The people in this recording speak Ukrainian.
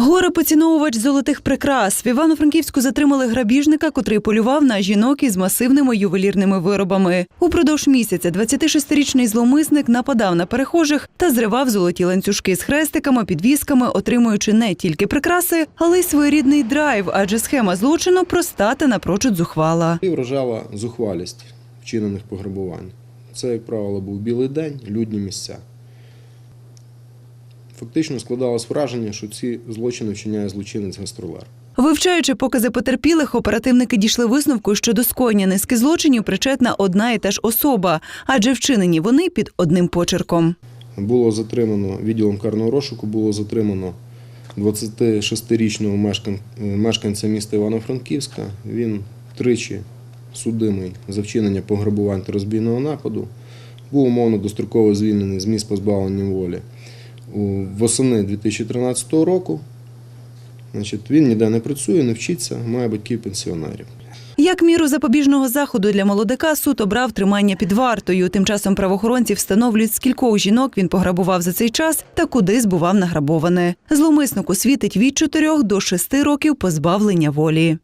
Горе поціновувач золотих прикрас. В Івано-Франківську затримали грабіжника, котрий полював на жінок із масивними ювелірними виробами. Упродовж місяця 26-річний зловмисник нападав на перехожих та зривав золоті ланцюжки з хрестиками, підвісками, отримуючи не тільки прикраси, але й своєрідний драйв, адже схема злочину проста та напрочуд зухвала. І вражала зухвалість вчинених пограбувань. Це, як правило, був білий день, людні місця. Фактично складалось враження, що ці злочини вчиняє злочинець гастролер. Вивчаючи покази потерпілих, оперативники дійшли висновку, що до скоєння низки злочинів причетна одна і та ж особа, адже вчинені вони під одним почерком. Було затримано відділом карного розшуку, було затримано 26-річного мешкан- е, мешканця міста Івано-Франківська. Він тричі судимий за вчинення пограбувань та розбійного нападу. Був умовно достроково звільнений з місць позбавлення волі восени 2013 року. Значить, він ніде не працює, не вчиться, має батьків пенсіонерів. Як міру запобіжного заходу для молодика суд обрав тримання під вартою. Тим часом правоохоронці встановлюють, скількох жінок він пограбував за цей час та куди збував награбоване. Зловмиснику світить від 4 до 6 років позбавлення волі.